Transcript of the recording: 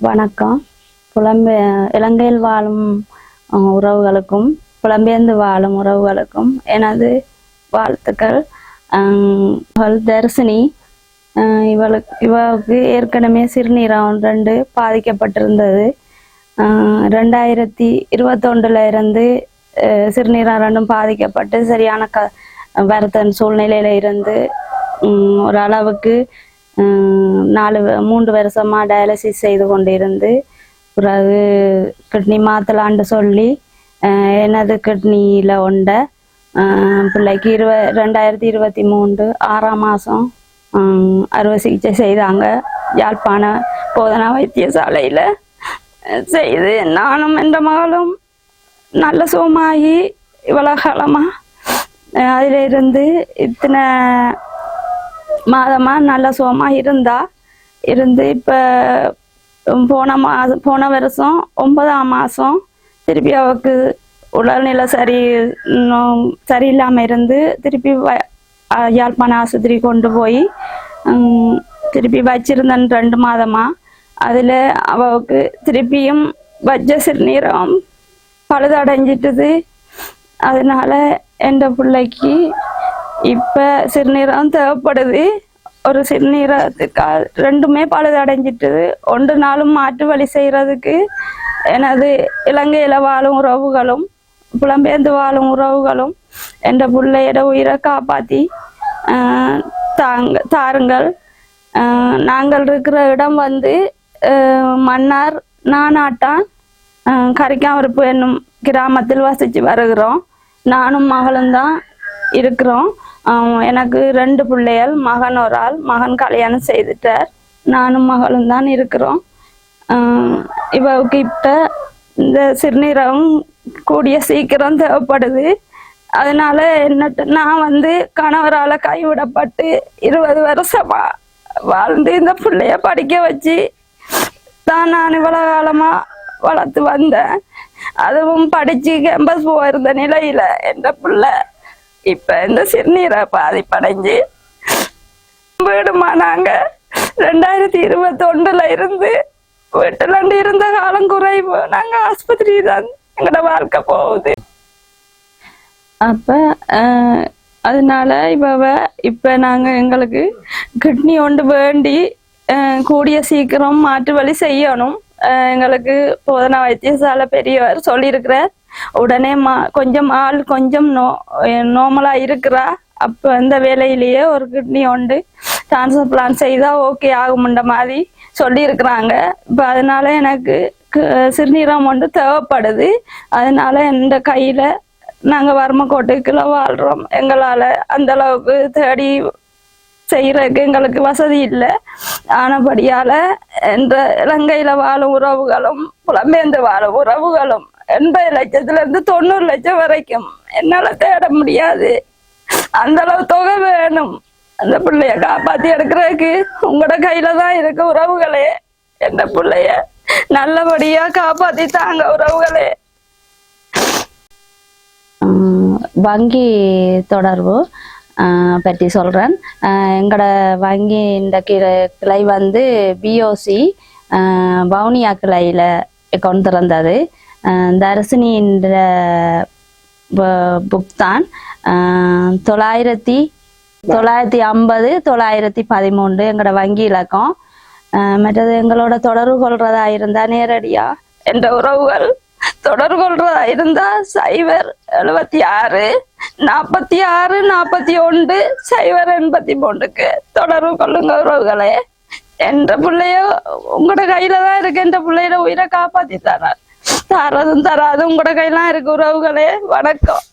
வணக்கம். புலம்பெ இலங்கையில் வாழும் உறவுகளுக்கும் புலம்பெயர்ந்து வாழும் உறவுகளுக்கும் எனது வாழ்த்துக்கள். அஹ், இவள் இவளுக்கு இவளுக்கு ஏற்கனவே சிறுநீரகம் ரெண்டு பாதிக்கப்பட்டிருந்தது. ரெண்டாயிரத்தி இருபத்தொண்டுல இருந்து சிறுநீரகம் ரெண்டும் பாதிக்கப்பட்டு சரியான க வருத்தன் சூழ்நிலையில இருந்து ஒரு அளவுக்கு நாலு மூன்று வருஷமாக டயாலிசிஸ் செய்து கொண்டிருந்து பிறகு கிட்னி மாற்றலான்னு சொல்லி எனது கிட்னியில் உண்ட பிள்ளைக்கு இருவ ரெண்டாயிரத்தி இருபத்தி மூன்று ஆறாம் மாதம் அறுவை சிகிச்சை செய்தாங்க. யாழ்ப்பாண போதனா வைத்தியசாலையில் செய்து நானும் என்ற மகளும் நல்ல சுகமாகி இவ்வளோ காலமாக அதில் இருந்து இத்தனை மாதமாக நல்ல சுகமாக இருந்தால் இருந்து இப்போ போன மாதம் போன வருஷம் ஒன்பதாம் மாதம் திருப்பி அவருக்கு உடல்நிலை சரி சரியில்லாமல் இருந்து திருப்பி வ யாழ்ப்பாண ஆஸ்பத்திரி கொண்டு போய் திருப்பி வச்சிருந்தேன் ரெண்டு மாதமா. அதில் அவளுக்கு திருப்பியும் வச்ச சிறுநீரம் பழுதடைஞ்சிட்டுது. அதனால என் பிள்ளைக்கு இப்போ சிறுநீரம் தேவைப்படுது. ஒரு சிறுநீரகத்துக்கு ரெண்டுமே பழுதடைஞ்சிட்டுது ஒன்று நாளும் மாற்று வழி செய்கிறதுக்கு எனது இலங்கையில் வாழும் உறவுகளும் புலம்பெயர்ந்து வாழும் உறவுகளும் என்ற பிள்ளையோட உயிரை காப்பாற்றி தாங்க தாருங்கள். நாங்கள் இருக்கிற இடம் வந்து மன்னார் நானாட்டான் கரிக்காமருப்பு என்னும் கிராமத்தில் வசித்து வருகிறோம். நானும் மகளும் தான் இருக்கிறோம். எனக்கு ரெண்டு பிள்ளைகள் மகன் ஒரு ஆள் மகன் கல்யாணம் செய்துட்டார். நானும் மகளும் தான் இருக்கிறோம். ஆஹ் இப்போ இந்த சிறுநீரகம் கூடிய சீக்கிரம் தேவைப்படுது. அதனால என்னட்டு நான் வந்து கணவரால் கைவிடப்பட்டு இருபது வருஷமா வாழ்ந்து இந்த பிள்ளைய படிக்க வச்சு தான் நான் இவ்வளோ காலமாக வளர்த்து வந்தேன். அதுவும் படிச்சு கேம்பஸ் போயிருந்த நிலையில என்ற பிள்ளை இப்ப இந்த சிறுநீரை பாதிப்படைஞ்சு வீடுமா நாங்க ரெண்டாயிரத்தி இருபத்தொண்டுல இருந்து வீட்டுல இருந்து இருந்த காலம் குறைவு. நாங்க ஆஸ்பத்திரி தான் எங்களோட வாழ்க்கை போகுது. அப்ப அஹ், அதனால இவ இப்ப நாங்க எங்களுக்கு கிட்னி ஒன்று வேண்டி கூடிய சீக்கிரம் மாற்று வழி செய்யணும். அஹ், எங்களுக்கு போதனா வைத்தியசாலை பெரியவர் சொல்லியிருக்கிறார். உடனே மா கொஞ்சம் ஆள் கொஞ்சம் நோ நோமலாக இருக்கிறா. அப்போ அந்த வேலையிலேயே ஒரு கிட்னி உண்டு. டிரான்ஸ்ஃபர் பிளான் செய்தால் ஓகே ஆகும்ன்ற மாதிரி சொல்லியிருக்கிறாங்க. இப்போ அதனால எனக்கு க- சிறுநீரகம் ஒன்று தேவைப்படுது. அதனால இந்த கையில் நாங்கள் வறுமக்கோட்டைக்குள்ள வாழ்கிறோம் எங்களால் அந்தளவுக்கு தேடி செய்கிறதுக்கு எங்களுக்கு வசதி இல்லை. ஆனபடியால் என்ற இலங்கையில் வாழும் உறவுகளும் புலம்பெயர்ந்து வாழும் உறவுகளும் எண்பது லட்சத்துல இருந்து தொண்ணூறு லட்சம் வரைக்கும். என்னால தேட முடியாது. அந்த அளவு தொகை வேணும். அந்த பிள்ளைய காப்பாத்தி எடுக்கிறதுக்கு உங்களோட கையில தான் இருக்கு உறவுகளே. எந்த பிள்ளைய நல்லபடியா காப்பாத்தி தாங்க உறவுகளே வங்கி தொடர்பு ஆஹ் பற்றி சொல்கிறேன் எங்களோட வங்கி இந்த கிளை கிளை வந்து பிஓசி வவுனியா கிளையில் கொண்டு திறந்தது ஆஹ் தர்சினின்ற புக் தான் தொள்ளாயிரத்தி தொள்ளாயிரத்தி ஐம்பது தொள்ளாயிரத்தி பதிமூன்று எங்களோட வங்கி இலக்கம். மற்றது எங்களோட தொடர்பு கொள்றதா இருந்தா நேரடியா என்ற உறவுகள். தொடர்பு கொள்றதா இருந்தா சைபர் எழுபத்தி ஆறு நாற்பத்தி ஆறு நாற்பத்தி ஒன்று சைபர் எண்பத்தி மூன்றுக்கு தொடர்பு கொள்ளுங்க உறவுகளே. என்ற பிள்ளைய உங்களோட கையில தான் இருக்கு. என்ற பிள்ளையோட உயிரை காப்பாத்தி தரார் தரதும் தராதும் கூட கையெல்லாம் இருக்கு உறவுகளே. வணக்கம்.